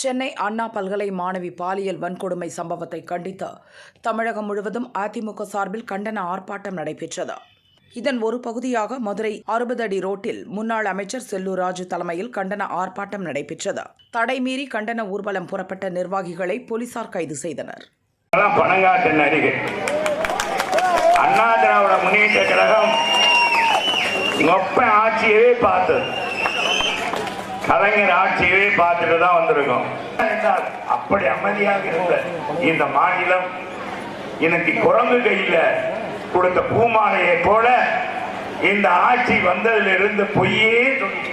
சென்னை அண்ணா பல்கலை மாணவி பாலியல் வன்கொடுமை சம்பவத்தை கண்டித்து தமிழகம் முழுவதும் அதிமுக சார்பில் கண்டன ஆர்ப்பாட்டம் நடைபெற்றது. இதன் ஒரு பகுதியாக மதுரை அறுபது அடி ரோட்டில் முன்னாள் அமைச்சர் செல்லூர் ராஜு தலைமையில் கண்டன ஆர்ப்பாட்டம் நடைபெற்றது. தடைமீறி கண்டன ஊர்வலம் புறப்பட்ட நிர்வாகிகளை போலீசார் கைது செய்தனர். அண்ணா திராவிட முன்னேற்ற கழகம் ஆட்சியவே பார்த்தது. கலைஞர் ஆட்சியவே பார்த்துட்டு தான் வந்திருக்கோம். அப்படி அமைதியாக இருந்த இந்த மாநிலம் எனக்கு குரங்கு கையில் கொடுத்த பூமாலையை போல இந்த ஆட்சி வந்ததிலிருந்து பொய்யே சொல்லி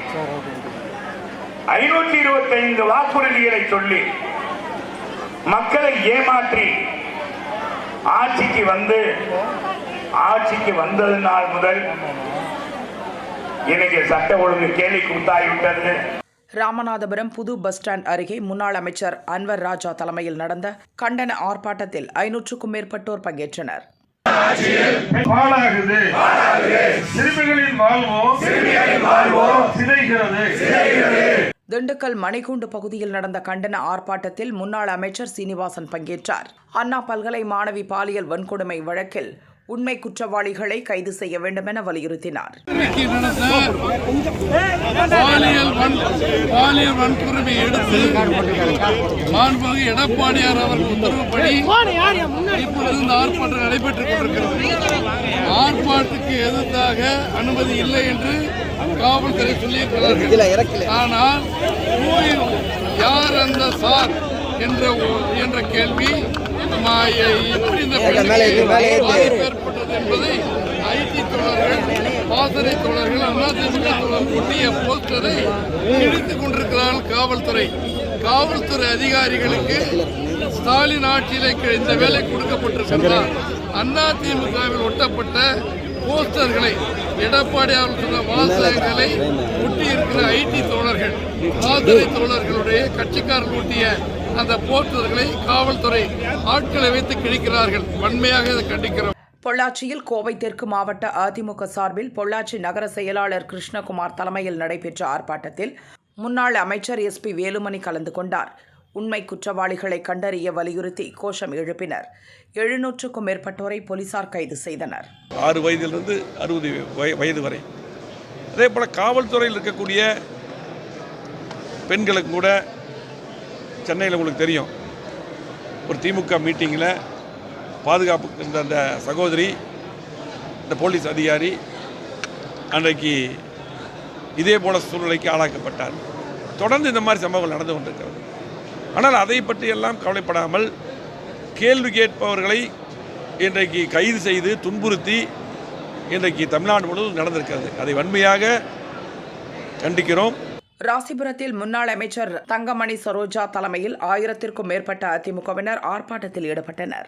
ஐநூற்றி இருபத்தி ஐந்து வாக்குறுதிகளை சொல்லி மக்களை ஏமாற்றி ஆட்சிக்கு வந்து ஆட்சிக்கு வந்தது நாள் முதல் இன்னைக்கு சட்ட ஒழுங்கு கேலி கொடுத்தாகிவிட்டது ராமநாதபுரம் புது பஸ் ஸ்டாண்ட் அருகே முன்னாள் அமைச்சர் அன்வர் ராஜா தலைமையில் நடந்த கண்டன ஆர்ப்பாட்டத்தில் ஐநூற்றுக்கும் மேற்பட்டோர் பங்கேற்றனர். திண்டுக்கல் மணிக்கூண்டு பகுதியில் நடந்த கண்டன ஆர்ப்பாட்டத்தில் முன்னாள் அமைச்சர் சீனிவாசன் பங்கேற்றார். அண்ணா பல்கலை மாணவி பாலியல் வன்கொடுமை வழக்கில் உண்மை குற்றவாளிகளை கைது செய்ய வேண்டுமென வலியுறுத்தினார். பாலியல் வன் பாலியல் வன்கொடுமை எடுத்து மாண்புமிகு எடப்பாடியார் அவர்கள் உத்தரவுப்படி இப்பொழுது இந்த ஆர்ப்பாட்டம் நடைபெற்றுக் கொண்டிருக்கிறது. ஆர்ப்பாட்டுக்கு எதிர்த்தாக அனுமதி இல்லை என்று காவல்துறை சொல்லியிருக்கிறார்கள். ஆனால் யார் அந்த சார் என்ற என்ற கேள்வி ம- எப்படி இந்த ஏற்பட்டது என்பதை ஐடி தோழர்கள் பாசறை தோழர்கள் அதிமுக தோழர்கள் ஒட்டிய போஸ்டரை கிழித்துக் கொண்டிருக்கிறார்கள் காவல்துறை. காவல்துறை அதிகாரிகளுக்கு ஸ்டாலின் ஆட்சியிலே இந்த வேலை கொடுக்கப்பட்டிருக்கிறதா? அதிமுகவில் ஒட்டப்பட்ட போஸ்டர்களை எடப்பாடி அவர்கள் சொன்ன வாசகங்களை ஒட்டி இருக்கிற ஐடி தோழர்கள் பாசறை தோழர்களுடைய கட்சிக்காரர்கள் ஒட்டிய அந்த போஸ்டர்களை காவல்துறை ஆட்களை வைத்து கிழிக்கிறார்கள். வன்மையாக இதை கண்டிக்கிறோம். பொள்ளாச்சியில் கோவை தெற்கு மாவட்ட அதிமுக சார்பில் பொள்ளாச்சி நகர செயலாளர் கிருஷ்ணகுமார் தலைமையில் நடைபெற்ற ஆர்ப்பாட்டத்தில் முன்னாள் அமைச்சர் எஸ்பி வேலுமணி கலந்து கொண்டார். உண்மை குற்றவாளிகளை கண்டறிய வலியுறுத்தி கோஷம் எழுப்பினர். எழுநூற்றுக்கும் மேற்பட்டோரை போலீசார் கைது செய்தனர். ஆறு வயதிலிருந்து அறுபது வய- வயது வரை. அதே போல் காவல்துறையில் இருக்கக்கூடிய பெண்களுக்கு கூட சென்னையில் உங்களுக்கு தெரியும். ஒரு திமுக மீட்டிங்கில் பாதுகாப்பு இந்த அந்த சகோதரி இந்த போலீஸ் அதிகாரி அன்றைக்கு இதே போல சூழ்நிலைக்கு ஆளாக்கப்பட்டார். தொடர்ந்து இந்த மாதிரி சம்பவங்கள் நடந்து கொண்டிருக்கிறது. ஆனால் அதை பற்றியெல்லாம் கவலைப்படாமல் கேள்வி கேட்பவர்களை இன்றைக்கு கைது செய்து துன்புறுத்தி இன்றைக்கு தமிழ்நாடு முழுவதும் நடந்திருக்கிறது. அதை வன்மையாக கண்டிக்கிறோம். ராசிபுரத்தில் முன்னாள் அமைச்சர் தங்கமணி சரோஜா தலைமையில் ஆயிரத்திற்கும் மேற்பட்ட அதிமுகவினர் ஆர்ப்பாட்டத்தில் ஈடுபட்டனர்.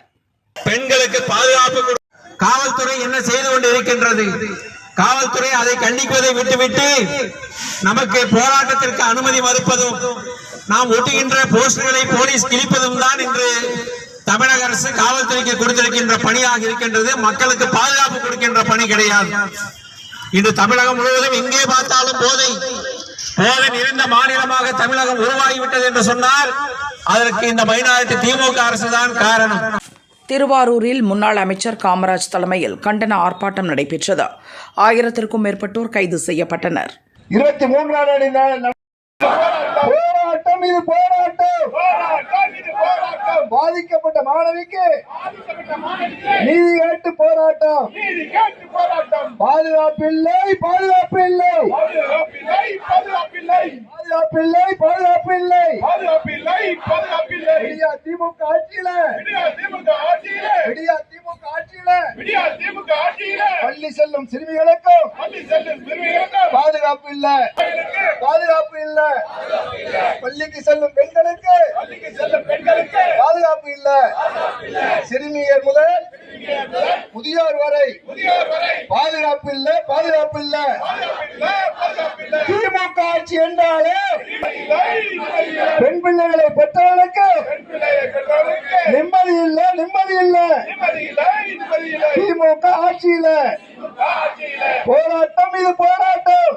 பெண்களுக்கு பாதுகாப்பு கொடு- காவல்துறை என்ன செய்து கொண்டு இருக்கின்றது காவல்துறை அதை கண்டிப்பதை விட்டுவிட்டு நமக்கு போராட்டத்திற்கு அனுமதி மறுப்பதும் நாம் ஒட்டுகின்ற போஸ்டர்களை போலீஸ் கிழிப்பதும் தான் இன்று தமிழக அரசு காவல்துறைக்கு கொடுத்திருக்கின்ற பணியாக இருக்கின்றது. மக்களுக்கு பாதுகாப்பு கொடுக்கின்ற பணி கிடையாது. இன்று தமிழகம் முழுவதும் எங்கே பார்த்தாலும் போதை. போதை நிறைந்த மாநிலமாக தமிழகம் உருவாகிவிட்டது என்று சொன்னால் அதற்கு இந்த மைனாரிட்டி திமுக அரசு தான் காரணம். திருவாரூரில் முன்னாள் அமைச்சர் காமராஜ் தலைமையில் கண்டன ஆர்ப்பாட்டம் நடைபெற்றது. ஆயிரத்திற்கும் மேற்பட்டோர் கைது செய்யப்பட்டனர். இருபத்தி மூன்றாம் போராட்டம் இது போராட்டம். பாதிக்கப்பட்ட மாணவிக்கு நீதி கேட்டு போராட்டம். பாதுகாப்பு இல்லை பாதுகாப்பு இல்லை பாதுகாப்பு இல்லை பாதுகாப்பு இல்லை விடியா திமுக ஆட்சியில. விடியா திமுக ஆட்சியில. பள்ளி செல்லும் சிறுமிகளுக்கும் பாதுகாப்பு இல்ல. பாதுகாப்பு இல்ல. பள்ளிக்கு செல்லும் பெண்களுக்கு பாதுகாப்பு இல்ல. சிறுமியர் முதல் முதியோர் வரை பாதுகாப்பு இல்ல பாதுகாப்பு இல்ல திமுக ஆட்சி என்றாலே பெண் பிள்ளைகளை பெற்றவர்களுக்கு நிம்மதி இல்ல நிம்மதி இல்ல. திமுக ஆட்சியில போராட்டம் இது போராட்டம்.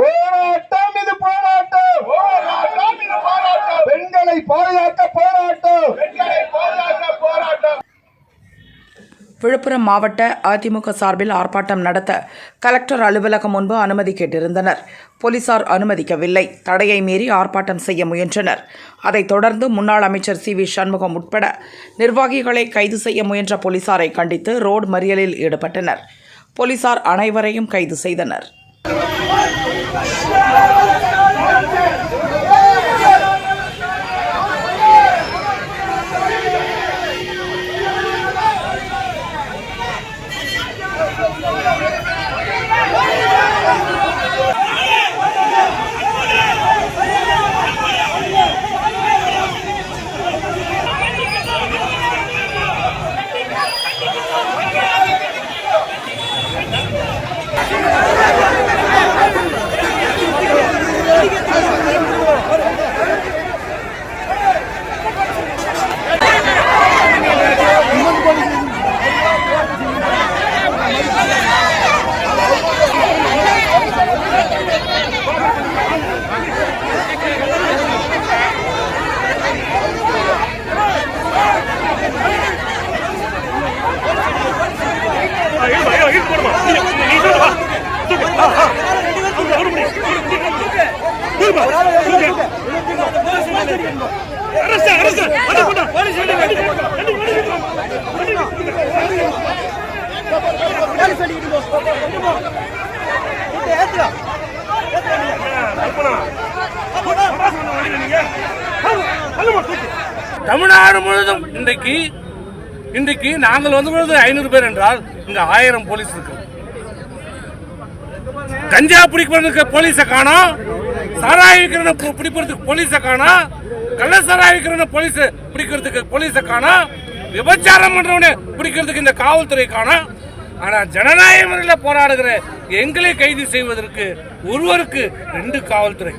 போராட்டம் இது போராட்டம். விழுப்புரம் மாவட்ட அதிமுக சார்பில் ஆர்ப்பாட்டம் நடத்த கலெக்டர் அலுவலகம் முன்பு அனுமதி கேட்டிருந்தனர். போலீசார் அனுமதிக்கவில்லை. தடையை மீறி ஆர்ப்பாட்டம் செய்ய முயன்றனர். அதைத் தொடர்ந்து முன்னாள் அமைச்சர் சி வி சண்முகம் உட்பட நிர்வாகிகளை கைது செய்ய முயன்ற போலீசாரை கண்டித்து ரோடு மறியலில் ஈடுபட்டனர். போலீசார் அனைவரையும் கைது செய்தனர். தமிழ்நாடு முழுவதும் இன்றைக்கு இன்றைக்கு நாங்கள் வந்து ஐநூறு பேர் என்றால் இங்க ஆயிரம் போலீஸ் இருக்கு. கஞ்சா பிடிக்கிறதுக்கு போலீஸை காணும் சாராய விற்கிறவன பிடிக்கிறதுக்கு போலீஸை காணும் கள்ள போலீஸ் பிடிக்கிறதுக்கு போலீஸை காணா விபச்சாரம் பண்றவனை பிடிக்கிறதுக்கு இந்த காவல்துறை காணா. ஆனா ஜனநாயக முறையில் போராடுகிற எங்களை கைது செய்வதற்கு ஒருவருக்கு ரெண்டு காவல்துறை.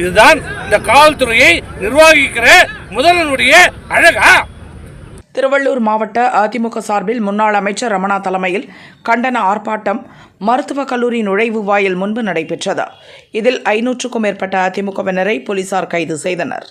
இதுதான் இந்த காவல்துறையை நிர்வகிக்கிற முதல்வனுடைய அழகா. திருவள்ளூர் மாவட்ட அதிமுக சார்பில் முன்னாள் அமைச்சர் ரமணா தலைமையில் கண்டன ஆர்ப்பாட்டம் மருத்துவக் கல்லூரி நுழைவு வாயில் முன்பு நடைபெற்றது. இதில் ஐநூற்றுக்கும் மேற்பட்ட அதிமுகவினரை போலீசார் கைது செய்தனர்.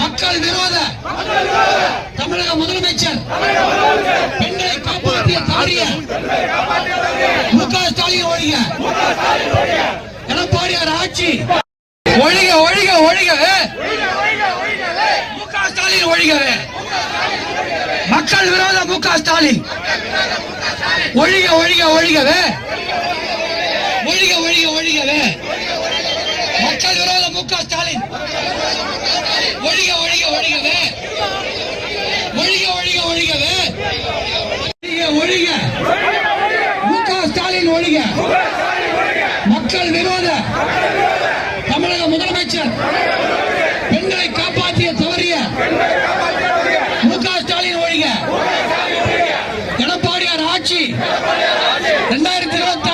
மக்கள் விரோத. தமிழக முதலமைச்சர். பெண்களை காப்பாற்றிய தவறிய முக ஸ்டாலின் ஒழிக. எடப்பாடியார் ஆட்சி. ஒழிக ஒழிக ஒழிகவே ஸ்டாலின் ஒழிகவே மக்கள் விரோத மு க ஸ்டாலின். ஒழிக ஒழிக ஒழிகவே. ஒழிக ஒழிக ஒழிகவே. மக்கள் விரோத மு க ஸ்டாலின். ஒழிக ஒழிக ஒழிகவே ஒழிக ஒழிக ஒழிகவே ஒழிக ஒழிக மு க ஸ்டாலின் ஒழிக மக்கள் விரோத தமிழக முதலமைச்சர் பெண்களை காப்பாற்றிய தவறிய மு க ஸ்டாலின் ஒழிக எடப்பாடியார் ஆட்சி இரண்டாயிரத்தி இருபத்தி